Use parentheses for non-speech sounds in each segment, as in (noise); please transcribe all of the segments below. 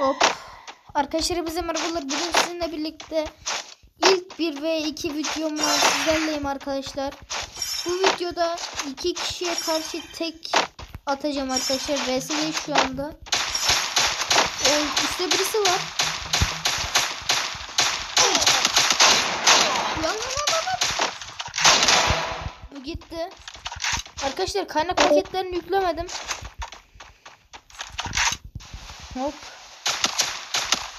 Hop. Arkadaşlar bize merhabalar. Bugün sizinle birlikte ilk 1 ve 2 videomla sizlerleyim arkadaşlar. Bu videoda iki kişiye karşı tek atacağım arkadaşlar. VS'deyiz şu anda. O, üstte birisi var. Bu gitti. Arkadaşlar kaynak paketlerini yüklemedim. Hop.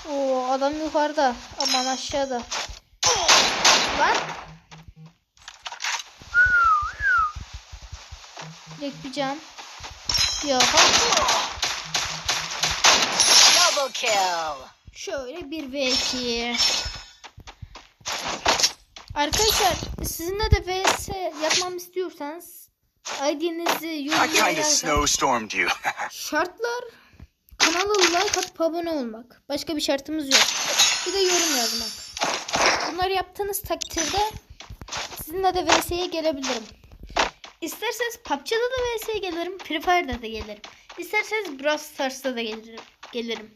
Oo adam yukarıda. Aman aşağıda. Lan. Direkt bir can. Ya. Double kill. Şöyle bir v 2 Arkadaşlar sizinle de vs yapmamı istiyorsanız ID'nizi yorumlara yazın. (laughs) Şartlar kanala like atıp abone olmak. Başka bir şartımız yok. Bir de yorum yazmak. Bunları yaptığınız takdirde sizinle de VS'ye gelebilirim. İsterseniz PUBG'da da VS'ye gelirim. Free Fire'da da gelirim. İsterseniz Brawl Stars'ta da gelirim. gelirim.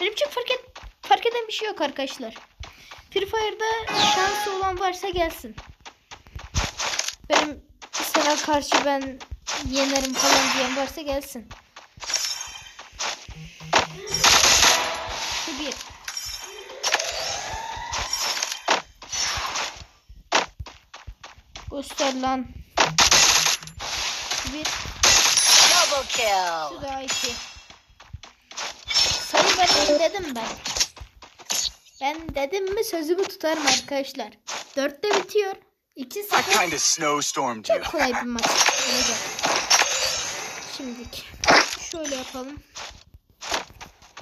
Benim için fark, et, fark eden bir şey yok arkadaşlar. Free Fire'da şansı olan varsa gelsin. Benim sana karşı ben yenerim falan diyen varsa gelsin. Göster lan. Şu bir. Double Şu kill. da iki. Sayı vermeyin dedim ben. Ben dedim mi sözümü tutarım arkadaşlar. Dörtte bitiyor. 2 I 0 kinda snowstormed you. çok kolay bir maç olacak. Şimdilik şöyle yapalım.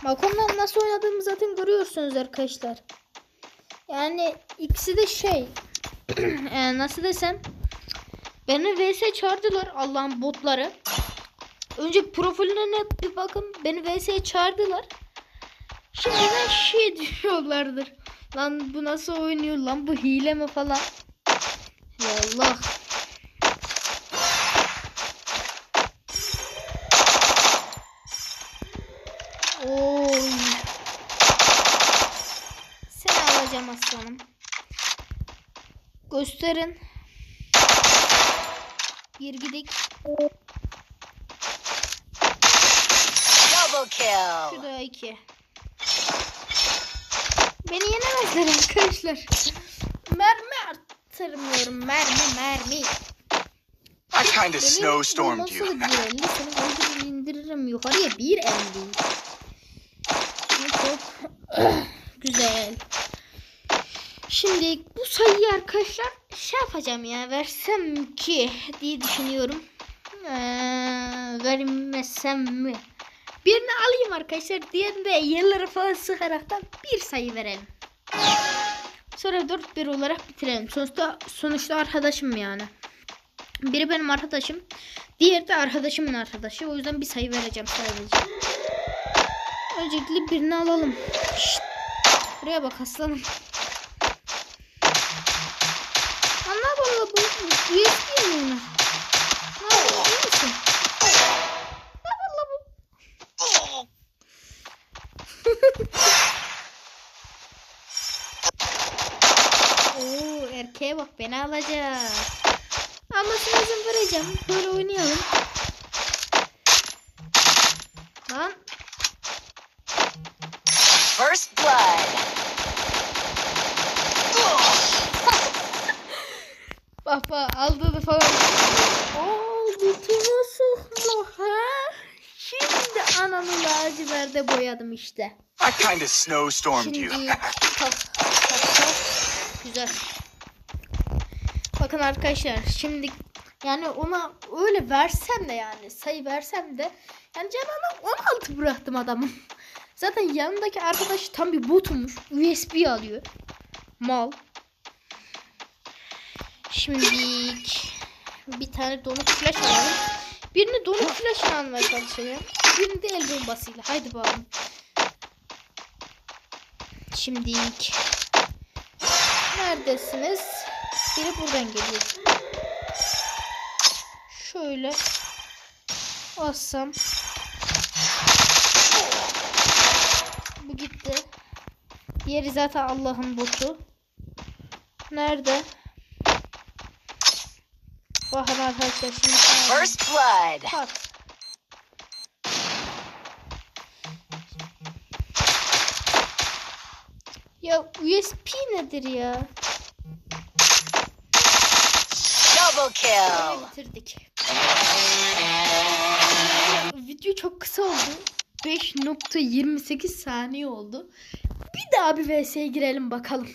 Malcolm'la nasıl oynadığımı zaten görüyorsunuz arkadaşlar. Yani ikisi de şey (clears throat) e, nasıl desem beni vs çağırdılar Allah'ın botları. Önce profiline bir bakın beni vs çağırdılar. Şimdi de şey (laughs) diyorlardır. Lan bu nasıl oynuyor lan bu hile mi falan. Ya Allah. Oy. Seni alacağım aslanım. Gösterin. Bir gidik. Double Şu kill. da iki. Beni yenemezler arkadaşlar. Mermi arttırmıyorum. Mermi mermi. I kinda Benim snowstormed nasıl you. bir elli? Seni öldürür indiririm yukarıya bir elli. Hop. (clears throat) Güzel. Şimdi bu sayıyı arkadaşlar şey yapacağım ya versem ki diye düşünüyorum. Ee, vermesem mi? Birini alayım arkadaşlar. Diğerini de yerlere falan sıkaraktan bir sayı verelim. Sonra 4-1 olarak bitirelim. Sonuçta sonuçta arkadaşım yani. Biri benim arkadaşım. Diğeri de arkadaşımın arkadaşı. O yüzden bir sayı vereceğim sadece. Öncelikle birini alalım. Şşt. Buraya bak aslanım. Lan ne yapalım bu? USB mi bunlar? Ne yapalım iyi misin? Ne yapalım bu? Oo erkeğe bak beni alacak. Almasına izin vereceğim. Böyle oynayalım. Lan First blood. (laughs) bak bak aldığını falan. Oo laciverde boyadım işte. I kinda snowstormed Şimdi you. tak. Güzel. Bakın arkadaşlar şimdi yani ona öyle versem de yani sayı versem de yani canına 16 bıraktım adamın. (laughs) Zaten yanındaki arkadaş tam bir botumuş. USB alıyor. Mal. Şimdi bir tane donuk flash alalım. Birini donuk flash almaya çalışacağım. Birini de el bombasıyla. Haydi bakalım. Şimdi neredesiniz? Biri buradan geliyor. Şöyle assam Diğeri zaten Allah'ın botu. Nerede? Bakın arkadaşlar şimdi First blood. Pat. Ya USP nedir ya? Double kill. Böyle bitirdik. Video çok kısa oldu. 5.28 saniye oldu. Bir daha bir VS'ye girelim bakalım.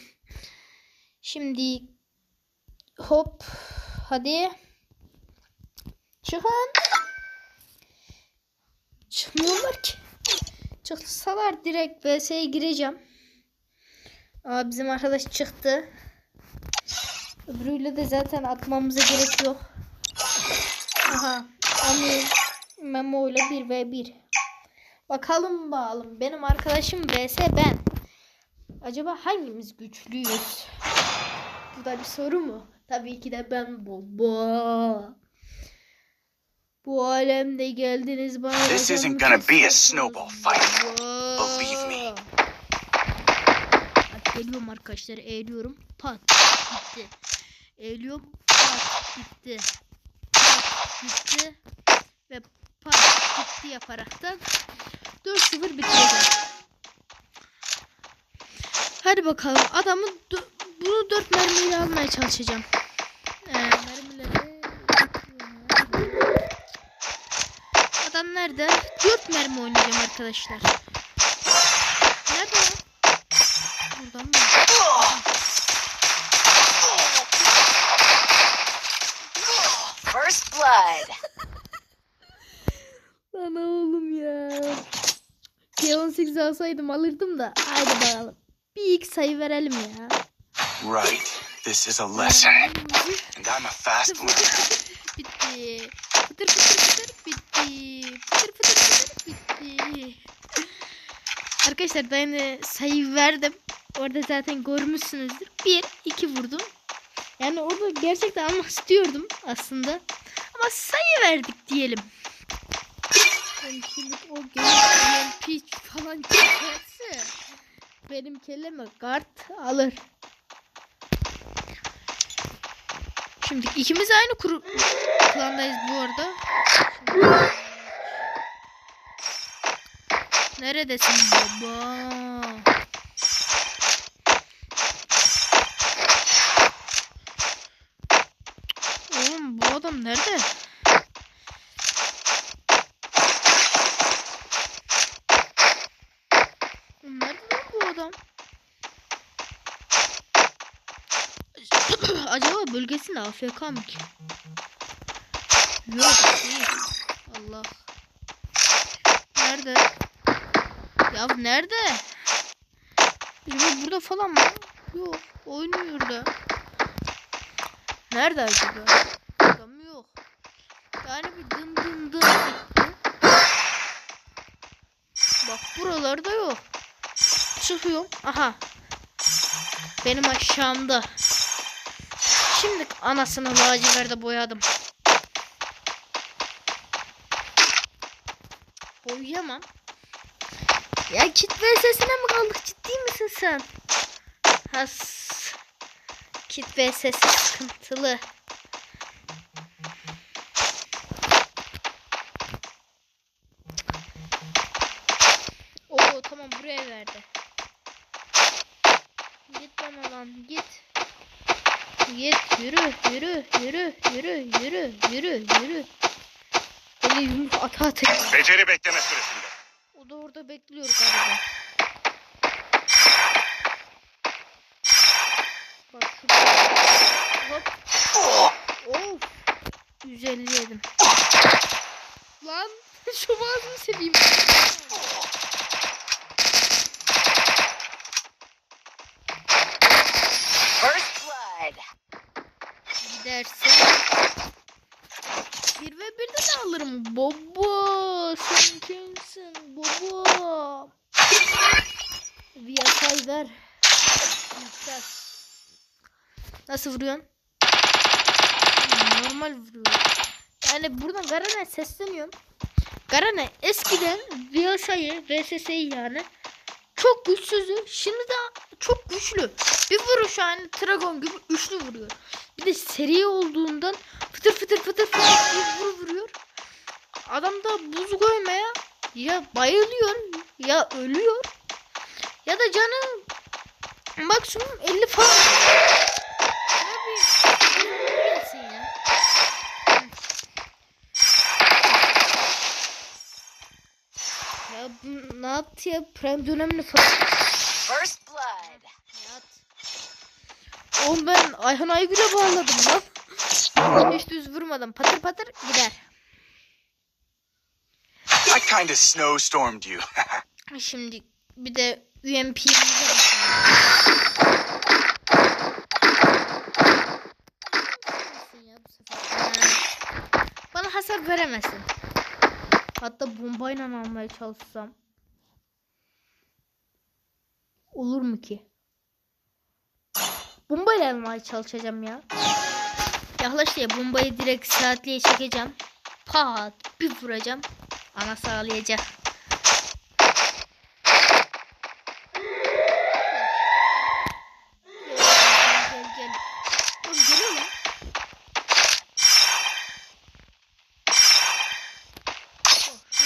Şimdi hop hadi. Çıkın. Çıkmıyorlar ki. Çıksalar direkt VS'ye gireceğim. Aa, bizim arkadaş çıktı. Öbürüyle de zaten atmamıza gerek yok. Aha. Ami Memo ile 1 ve 1. Bakalım bakalım. Benim arkadaşım vs ben. Acaba hangimiz güçlüyüz? Bu da bir soru mu? Tabii ki de ben baba. Bu alemde geldiniz bana. This isn't gonna be a snowball fight. Believe me. Geliyorum arkadaşlar eğiliyorum. Pat gitti. Eğiliyorum. Pat gitti. Pat gitti. Ve pat gitti yaparaktan 4-0 bitireceğim. Hadi bakalım adamı bunu 4 mermiyle almaya çalışacağım. Ee, Adam nerede? 4 mermi oynayacağım arkadaşlar. Nerede o? Buradan mı? First blood. (laughs) Lan oğlum ya. K18 alsaydım alırdım da. Haydi bakalım. Bir ilk sayı verelim ya. Right. This is a lesson. And I'm a fast learner. (laughs) bitti. Fıtır fıtır bitti. Fıtır fıtır fıtır bitti. Arkadaşlar ben de sayı verdim. Orada zaten görmüşsünüzdür. Bir, iki vurdum. Yani orada gerçekten almak istiyordum aslında. Ama sayı verdik diyelim. Yani şimdi o gelen piç falan çıkarsa benim kelleme kart alır. Şimdi ikimiz aynı kuru klandayız bu arada. Neredesin baba? Oğlum bu adam nerede? Nerede bu adam? Acaba bölgesinde AFK mı ki? Yok. Allah. Nerede? Ya nerede? Acaba burada falan mı? Yok. Oynuyor da. Nerede acaba? Adam yok. Yani bir dın dın dın gitti. Bak buralarda yok. Çıkıyorum. Aha. Benim aşağımda. Şimdi anasını laciverde boyadım. Boyayamam. Ya kit sesine mi kaldık? Ciddi misin sen? Has. Kit sesi sıkıntılı. Oo tamam buraya verdi. Git bana lan git. Git yürü yürü yürü yürü yürü yürü yürü. Böyle yumruk ata ata. Beceri bekleme süresinde. O da orada bekliyor galiba. Bak şurada. Hop. Of. 150 yedim. Lan (laughs) şu bazımı seveyim. First blood. Gidersen. Bir ve bir de de alırım. Baba sen kimsin? Baba. Viyatay ver. Yeter. Nasıl vuruyorsun? Normal vuruyor. Yani buradan Garen'e sesleniyorum. Garen'e eskiden Viyatay'ı, VSS'yi yani çok güçsüzü. Şimdi de çok güçlü. Bir vuruş yani Dragon gibi üçlü vuruyor. Bir de seri olduğundan fıtır fıtır fıtır fıtır bir vur vuruyor. Adam da buz koymaya ya bayılıyor ya ölüyor ya da canı maksimum 50 falan. Ya bir gelsin ya. Ya bu ne yaptı ya? Prime dönemini falan. First blood. Yat. Oğlum ben Ayhan Aygül'e bağladım lan. Hiç düz vurmadım. Patır patır gider. I kinda snowstormed you. (laughs) Şimdi bir de. Ha. Bana hasar veremezsin. Hatta bombayla almaya çalışsam. Olur mu ki? Bombayla almaya çalışacağım ya. Yaklaştı ya bombayı direkt saatliğe çekeceğim. Pat bir vuracağım. Ana sağlayacak. Gel gel gel. Oğlum geliyor lan. Oh, şu-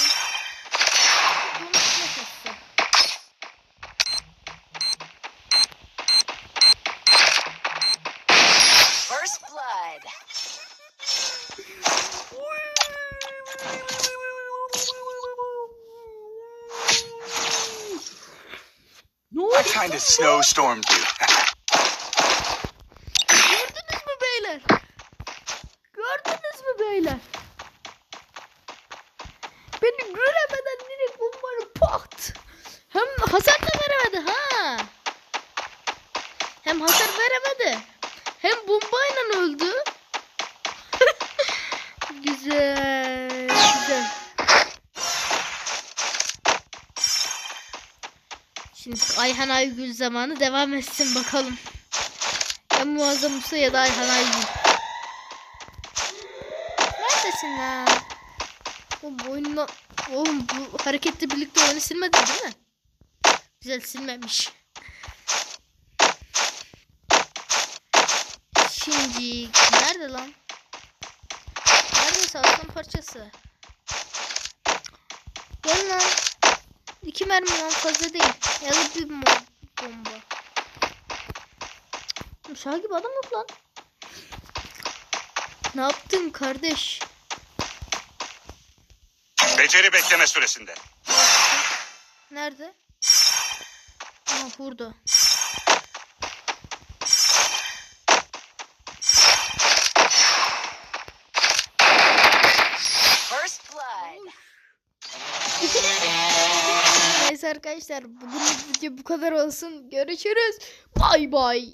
Bunu nasıl yapsam? First blood. Ne I oldu? kinda snowstormed (laughs) you. Gördünüz mü beyler? Gördünüz mü beyler? Beni göremeden direkt bombayla pat. Hem hasar da veremedi ha. Hem hasar veremedi. Hem bombayla öldü. güzel. Güzel. Şimdi Ayhan Aygül zamanı devam etsin bakalım. Ya Muazzam Usta ya da Ayhan Aygül. Neredesin lan? Oğlum oyunla... Oğlum bu hareketle birlikte oyunu silmedi değil mi? Güzel silmemiş. Şimdi nerede lan? Neredeyse aslan parçası. Gel lan. İki mermi lan fazla değil. Ya da bir bomba. Uşağı gibi adam yok lan. Ne yaptın kardeş? Beceri bekleme süresinde. Nerede? Aha burada. Arkadaşlar bugünlük video bu kadar olsun. Görüşürüz. Bay bay.